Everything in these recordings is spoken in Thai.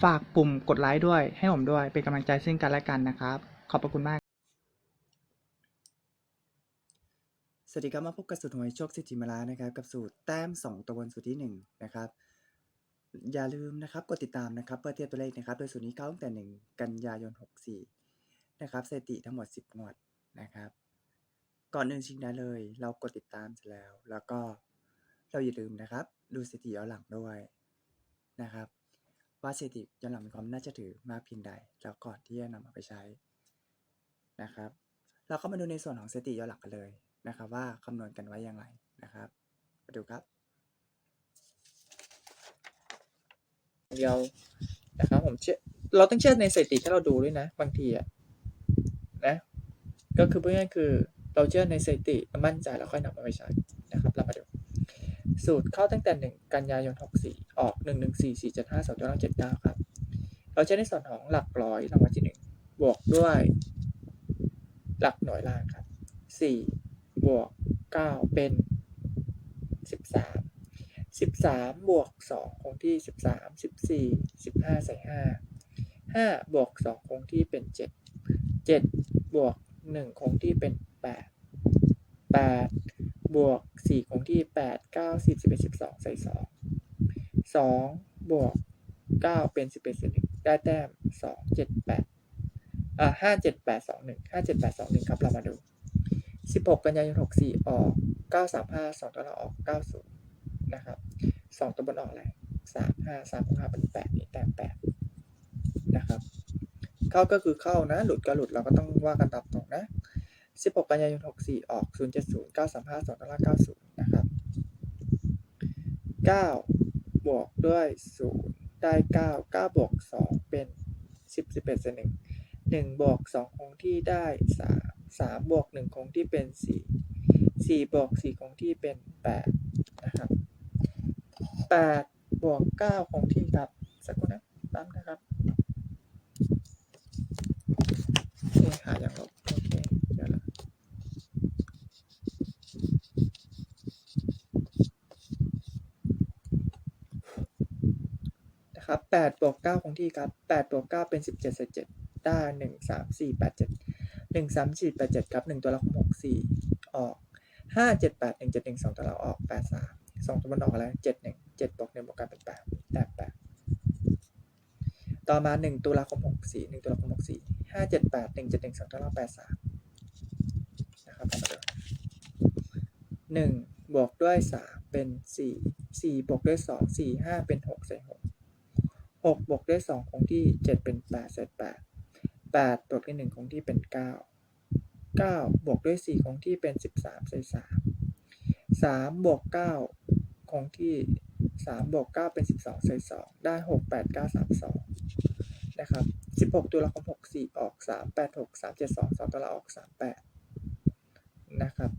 ฝากปุ่มกดไลค์ด้วย ให้ผมด้วย เป็นกำลังใจซึ่งกันและกันนะครับ ขอบพระคุณมาก สวัสดีครับมาพบกับสูตรหวยโชคสิทธิมาลานะครับ กับสูตรแต้ม 2 ตัวบนสูตรที่ 1 นะครับ อย่าลืมนะครับกดติดตามนะครับเพื่อเทียบตัวเลขนะครับ โดยสูตรนี้เข้าตั้งแต่ 1 กันยายน 64 นะครับสถิติทั้งหมด 10 งวดนะครับ ก่อนอื่นชิงได้เลย เรากดติดตามเสร็จแล้ว แล้วก็เราอย่าลืมนะครับ ดูสถิติย้อนหลังด้วยนะครับ ว่าสถิติย้อนหลังมีความน่าจะถือมากเพียงใด แล้วก่อนที่จะนำมาไปใช้นะครับ เราก็มาดูในส่วนของสถิติย้อนหลังกันเลยนะครับ ว่าคำนวณกันไว้อย่างไรนะครับมาดูครับเดียวนะครับผมเชื่อเราต้องเชื่อในสถิติที่เราดูด้วยนะ บางทีอะนะก็คือเพื่อนคือเราเชื่อในสถิติมั่นใจแล้วค่อยนำมาไปใช้นะครับเรามาดู สูตรเข้าตั้งแต่ 1 กันยายน 64 ออก 1 1 4 4 7 5 2 9 7 9 ครับ เราใช้ในส่วนของหลักร้อยรางวัลที่ 1 บวกด้วย หลักหน่วยล่างครับ 4 บวก 9 เป็น 13 13 บวก 2 คงที่ 13 14 15 ใส่ 5 5 บวก 2 คงที่เป็น 7 7 บวก 1 คงที่เป็น 8 8 บวก4คงที่8 9 10 11 12ใส่2 2บวก9เป็น11 11ได้แต้ม2 7 8อ่า5 7 8 2 1 5 7 8 2 1ครับเรามาดู16กันยายน64ออก935 2ตัวเราออก90นะครับ2ตัวบนออกอะไร3 5 3 6 5เป็น8นี่แต้ม8นะครับ เข้าก็คือเข้านะ หลุดก็หลุดเราก็ต้องว่ากันตามตรงนะ 16 กันยายน 64 ออก 070 935 2ตัวละ90 นะครับ 9 บวกด้วย 0 ได้ 9 9 บวก 2 เป็น 10 11เศษ1 1 บวก 2 คงที่ได้ 3 3 บวก 1 คงที่เป็น 4 4 บวก 4 คงที่เป็น 8 นะครับ 8 บวก 9 คงที่ครับ สักครู่นะแป๊บนะครับนี่หาอย่างลบโอเคเดี๋ยวละนะครับ8บวก9ค งที่ครับ8บวก9เป็น 17เศษ7ได้ 1 3 4 8 7 1 3 4 8 7 ครับ 1 ตัวละคร6 4 ออก 5 7 8 1 7 1 2 ตัวเราออก 8 3 2 ตัวมันออกอะไร 7 1 7บวก1บวกกันเป็น8แต้8ต่อมา 1ตุลาคม64 1ตุลาคม64 5 7 8 1 7 1 2 ตัวเรา8 3นะครับมาดู1บวกด้วย 3 เป็น 4 4บวกด้วย 2 4 5 เป็น6ใส่6 6บวกด้วย 2 คงที่ 7 เป็น8ใส่8 8 บวกด้วย1คงที่เป็น 9 9 บวกด้วย 4 คงที่เป็น 13ใส่3 3 บวก 9 คงที่ 3 บวก 9 เป็น 12ใส่2ได้ 6 8 9 3 2 นะครับ 16ตุลาคม64 ออก 3 8 6 3 7 2 2ตัวละออก 38 นะครับ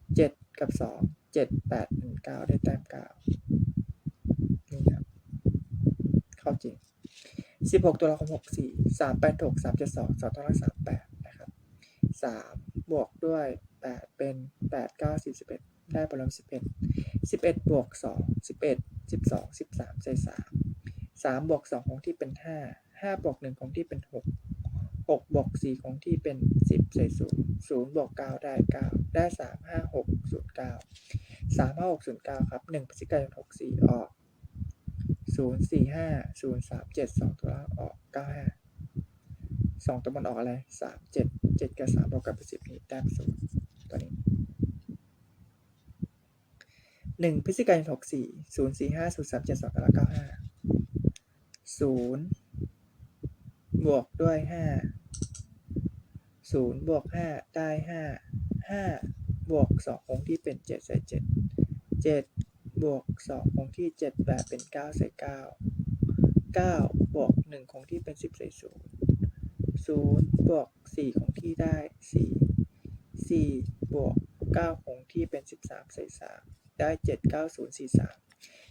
7 กับ 2 7 8 1 9 ได้แต้ม 9 เข้าจริง 16ตุลาคม64 3 8 6 3 7 2 2ตัวละ38นะครับ3บวกด้วย 8 เป็น 8 9 10 11 ได้ประมาณ11 11 บวก 2 11 12 13ใส่3 3บวก2คงที่เป็น 5 5บวก1คงที่เป็น 6 6บวก4คงที่เป็น 10ใส่0 0บวก9ได้ 9 ได้ 3 5 6 0 9 3 5 6 0 9 ครับ1พฤศจิกายน64 ออก 0 4 5 0 3 7 2ตัวล่างออก95 2ตัวบนออกอะไร3 7 7กับ3บวกกับเป็น10นี่แต้ม0ตัวนี้หนึ่งพฤศจิกายนหกสี่ศูนย์สี่ห้าศูนย์สามเจ็ดสองตารางเก้าห้าศูนย์บวกด้วยห้าศูนย์บวกห้าได้ห้าห้าบวกสองคงที่เป็นเจ็ดใส่เจ็ดเจ็ด บวกสองคงที่เจ็ดแปดเป็นเก้าใส่เก้าเก้าบวกหนึ่งคงที่เป็นสิบใส่ศูนย์ศูนย์บวกสี่คงที่ได้สี่สี่บวกเก้าคงที่เป็นสิบสามใส่สามได้เจ็ดเก้าศูนย์สี่สาม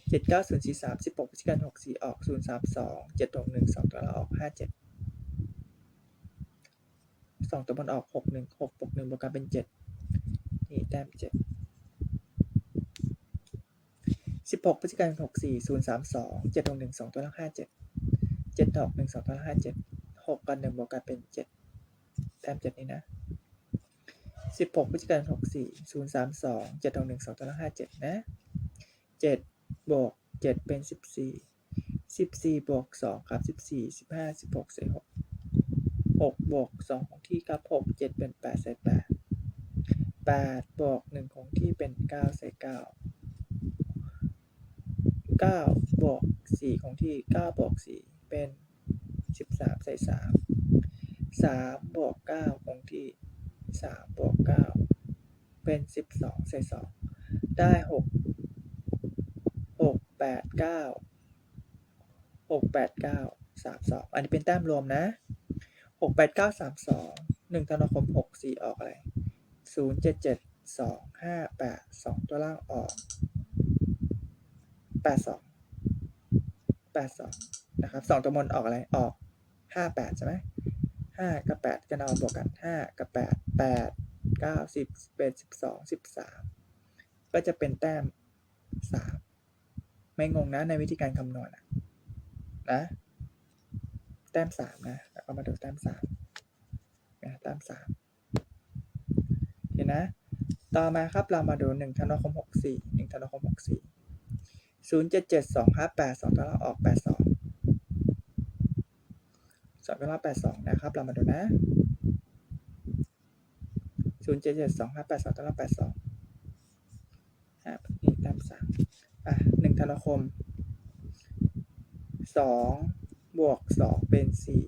เจ็ดเก้าศูนย์สี่สามสิบหกพฤศจิกายนหกสี่ออกศูนย์สามสองเจ็ดหกหนึ่งสองตัวละออกห้าเจ็ดสองตัวบนออกหกหนึ่งหกบวกหนึ่งบวกกันเป็นเจ็ดนี่แต้มเจ็ดสิบหกพฤศจิกายนหกสี่ศูนย์สามสองเจ็ดหกหนึ่งสองตัวละห้าเจ็ดเจ็ดดอกหนึ่งสองตัวละห้าเจ็ดหกกันหนึ่งบวกกันเป็นเจ็ดแต้มเจ็ดนี่นะสิบหกพฤศจิกายนหกสี่ศูนย์สามสองเจ็ดหกหนึ่งสองตัวละห้าเจ็ดนะเจ็ดบวกเจ็ดเป็นสิบสี่สิบสี่บวกสองครับสิบสี่สิบห้าสิบหกใส่หกหกบวกสองของที่ครับหกเจ็ดเป็นแปดใส่แปดแปดบวกหนึ่งของที่เป็นเก้าใส่เก้าเก้าบวกสี่ของที่เก้าบวกสี่เป็นสิบสามใส่สามสามบวกเก้าของที่สามบวกเก้าเป็นสิบสองใส่สองได้หกหกแปดเก้าหกแปดเก้าสามสองอันนี้เป็นแต้มรวมนะหกแปดเก้าสามสองหนึ่งธันวาคมหกสี่ออกอะไรศูนย์เจ็ดเจ็ดสองห้าแปดสองตัวล่างออก แปดสองแปดสองนะครับสองตัวบนออกอะไรออกห้าแปดใช่ไหมห้ากับแปดกันเอาบวกกันห้ากับแปดแปดเก้าสิบเอ็ดสิบสองสิบสามก็จะเป็นแต้มสามไม่งงนะในวิธีการคำนวณอะนะ แต้มสามนะแล้วก็มาดูแต้มสามนะแต้มสามเห็นนะ ต่อมาครับเรามาดูหนึ่งธันวาคมหกสี่หนึ่งธันวาคมหกสี่ ศูนย์เจ็ดเจ็ดสองห้าแปดสองตัวเราออกแปดสองสองตัวเราแปดสองนะครับ เรามาดูนะศูนย์เจ็ดเจ็ดสองห้าแปดสองตัวเราแปดสองอะนี่ต้มสามอะหนึ่งธันวาคมสองบวกสองเป็นสี่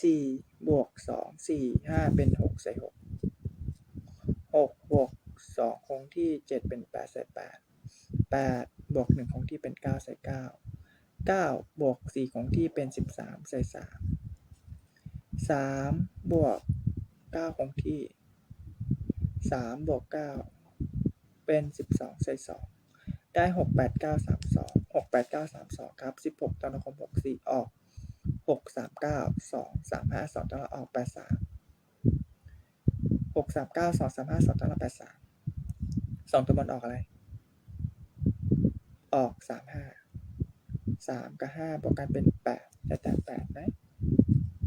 สี่บวกสองสี่ห้าเป็นหกใส่หกหกบวกสองคงที่เจ็ดเป็นแปดใส่แปดแปด บวกหนึ่งคงที่เป็นเก้าใส่เก้าเก้าบวกสี่คงที่เป็นสิบสามใส่สามสามบวกเก้าคงที่สามบวกเก้าเป็นสิบสองใส่สองได้หกแปดเก้าสามสองหกแปดเก้าสามสองครับสิบหกตอนคมหกสี่ออกหกสามเก้าสองสามห้าสองตอนออกแปดสามหกสามเก้าสองสามห้าสองตอนแปดสามสองตัวบนออกอะไร ออกสามห้าสามกับห้าบวกกันเป็นแปดได้แต้มแปดไหม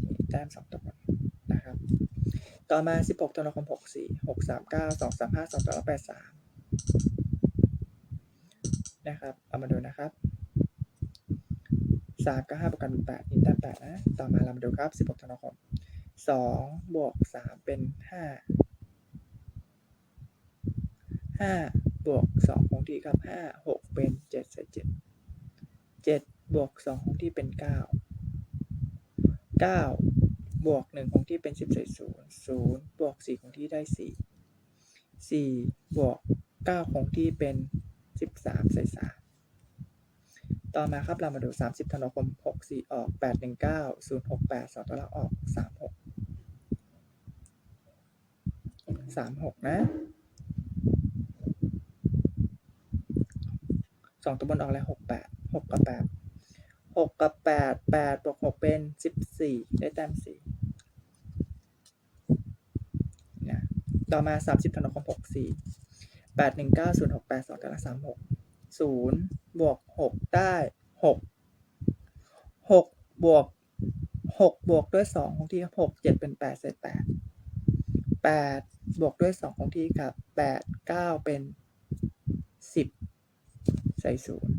นี่แต้มสองตัวบนนะครับ ต่อมาสิบหกตัวละครหกสี่หกสามเก้าสองสามห้าสองตัวละแปดสามนะครับ เอามาดูนะครับสามกับห้าบวกกันเป็นแปดนี่แต้มแปดนะ ต่อมาเรามาดูครับสิบหกตัวละครสองบวกสามเป็นห้าห้า บวกสองคงที่ครับห้าหกเป็นเจ็ดใส่เจ็ดเจ็ดบวกสองคงที่เป็นเก้าเก้าบวกหนึ่งคงที่เป็นสิบใส่ศูนย์ศูนย์บวกสี่คงที่ได้สี่สี่บวกเก้าคงที่เป็นสิบสามใส่สามต่อมาครับเรามาดูสามสิบธันวาคมหกสี่ออกแปดหนึ่งเก้าศูนย์หกแปดสองตัวละออกสามหกสามหกนะ สองตัวบนออกอะไรหกแปดหกกับแปดหกกับแปดแปดบวกหกเป็นสิบสี่ได้แต้มสี่นะต่อมาสามสิบธันวาคมหกสี่แปดหนึ่งเก้าศูนย์หกแปดสองตารางสามหกศูนย์บวกหกได้หกหกบวกหกบวกด้วยสองของที่หกเจ็ดเป็นแปดเศษแปดแปดบวกด้วยสองของที่ครับแปดเก้าเป็นสิบ ใส่ศูนย์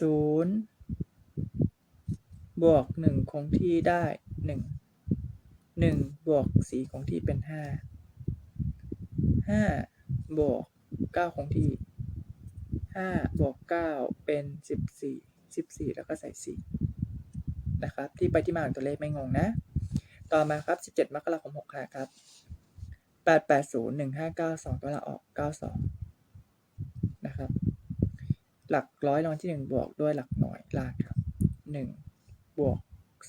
ศูนย์บวกหนึ่งคงที่ได้หนึ่งหนึ่งบวกสี่คงที่เป็นห้าห้าบวกเก้าคงที่ห้าบวกเก้าเป็นสิบสี่สิบสี่แล้วก็ใส่สี่นะครับ ที่ไปที่มาของตัวเลขไม่งงนะ ต่อมาครับสิบเจ็ดมกราคมหกห้าครับแปดแปดศูนย์หนึ่งห้าเก้าสองตัวละออกเก้าสอง ครับ หลักร้อยรางวัลที่หนึ่งบวกด้วยหลักหน่วยลางครับหนึ่งบวก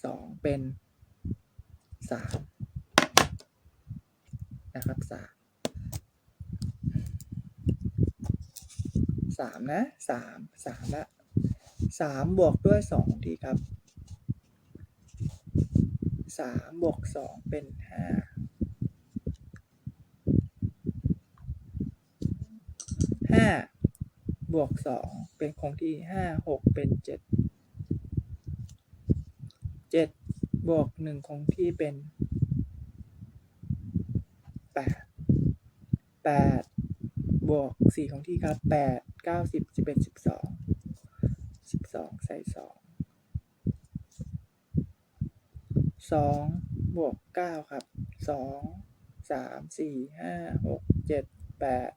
สองเป็นสามนะครับสามสามนะสามสามละสามบวกด้วยสองทีครับสามบวกสองเป็นห้าห้า บวกสองเป็นคงที่ห้าหกเป็นเจ็ดเจ็ดบวกหนึ่งคงที่เป็นแปดแปดบวกสี่คงที่ครับแปดเก้าสิบสิบเอ็ดสิบสองสิบสองใส่สองสองบวกเก้าครับสองสามสี่ห้าหกเจ็ดแปด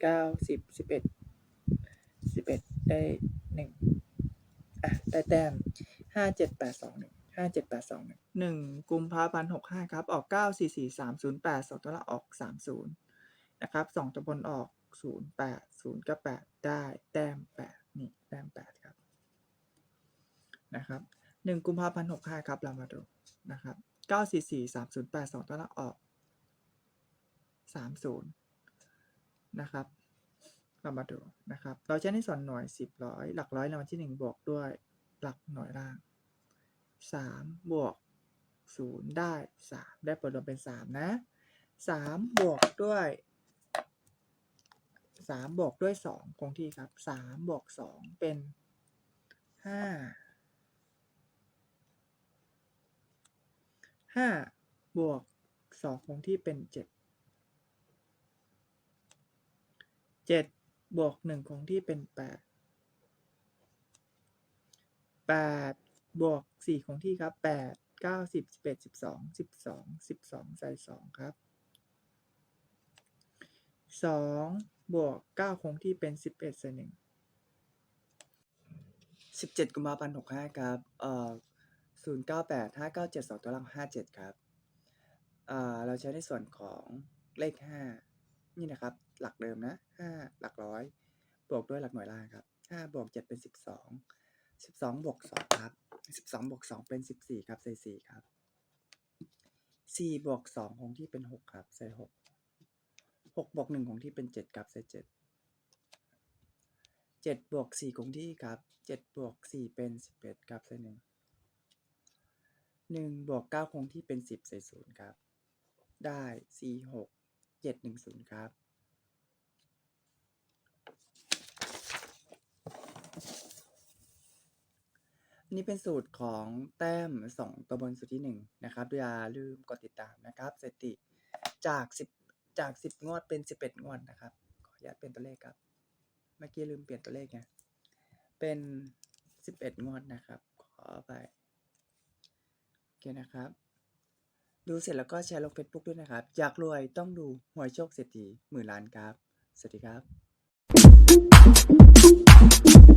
เก้าสิบสิบเอ็ดสิบเอ็ด ได้หนึ่งอะได้แต้มห้าเจ็ดแปดสองหนึ่งห้าเจ็ดแปดสองหนึ่งหนึ่งกุมภาพันธ์หกห้าครับ ออกเก้าสี่สี่สามศูนย์แปดสองตัวละออกสามศูนย์นะครับสองตัวบนออกศูนย์แปดศูนย์กับแปดได้แต้มแปดนี่แต้มแปดครับนะครับหนึ่งกุมภาพันธ์หกห้าครับ เรามาดูนะครับเก้าสี่สี่สามศูนย์แปดสองตัวละออกสามศูนย์นะครับ เรามาดูนะครับ เราใช้ในส่วนหน่วยสิบร้อยหลักร้อยรางวัลที่หนึ่งบวกด้วยหลักหน่วยล่างสามบวกศูนย์ได้สามได้ผลรวมเป็นสามนะสามบวกด้วยสามบวกด้วยสองคงที่ครับสามบวกสองเป็นห้าห้าบวกสองคงที่เป็นเจ็ดเจ็ด บวกหนึ่งคงที่เป็นแปดแปดบวกสี่คงที่ครับแปดเก้าสิบสิบเอ็ดสิบสองสิบสองสิบสองใส่สองครับสองบวกเก้าคงที่เป็นสิบเอ็ดใส่หนึ่งสิบเจ็ดกุมภาพันธ์หกห้าครับเอ่อศูนย์เก้าแปดห้าเก้าเจ็ดสองตัวล่างห้าเจ็ดครับอ่าเราใช้ในส่วนของเลขห้านี่นะครับหลักเดิมนะห้าหลักร้อยบวกด้วยหลักหน่วยล่างครับห้าบวกเจ็ดเป็นสิบสองสิบสองบวกสองครับสิบสองบวกสองเป็นสิบสี่ครับใส่สี่ครับสี่บวกสองคงที่เป็นหกครับใส่หกหกบวกหนึ่งคงที่เป็นเจ็ดครับใส่เจ็ดเจ็ดบวกสี่คงที่ครับเจ็ดบวกสี่เป็นสิบเอ็ดครับใส่หนึ่งหนึ่งบวกเก้าคงที่เป็นสิบใส่ศูนย์ครับได้สี่หกเจ็ดหนึ่งศูนย์ครับ นนี้เป็นสูตรของแต้มสองตัวบนสูตรที่หนึ่งนะครับอย่าลืมกดติดตามนะครับสถิติจากสิบจากสิบงวดเป็นสิบเอ็ดงวดนะครับ ขออนุญาตเป็นตัวเลขครับ เมื่อกี้ลืมเปลี่ยนตัวเลขไง เป็นสิบเอ็ดงวดนะครับ ขอไปโอเคนะครับ ดูเสร็จแล้วก็แชร์ลงเฟซบุ๊กด้วยนะครับ อยากรวยต้องดูหวยโชคเศรษฐีหมื่นล้านครับ สวัสดีครับ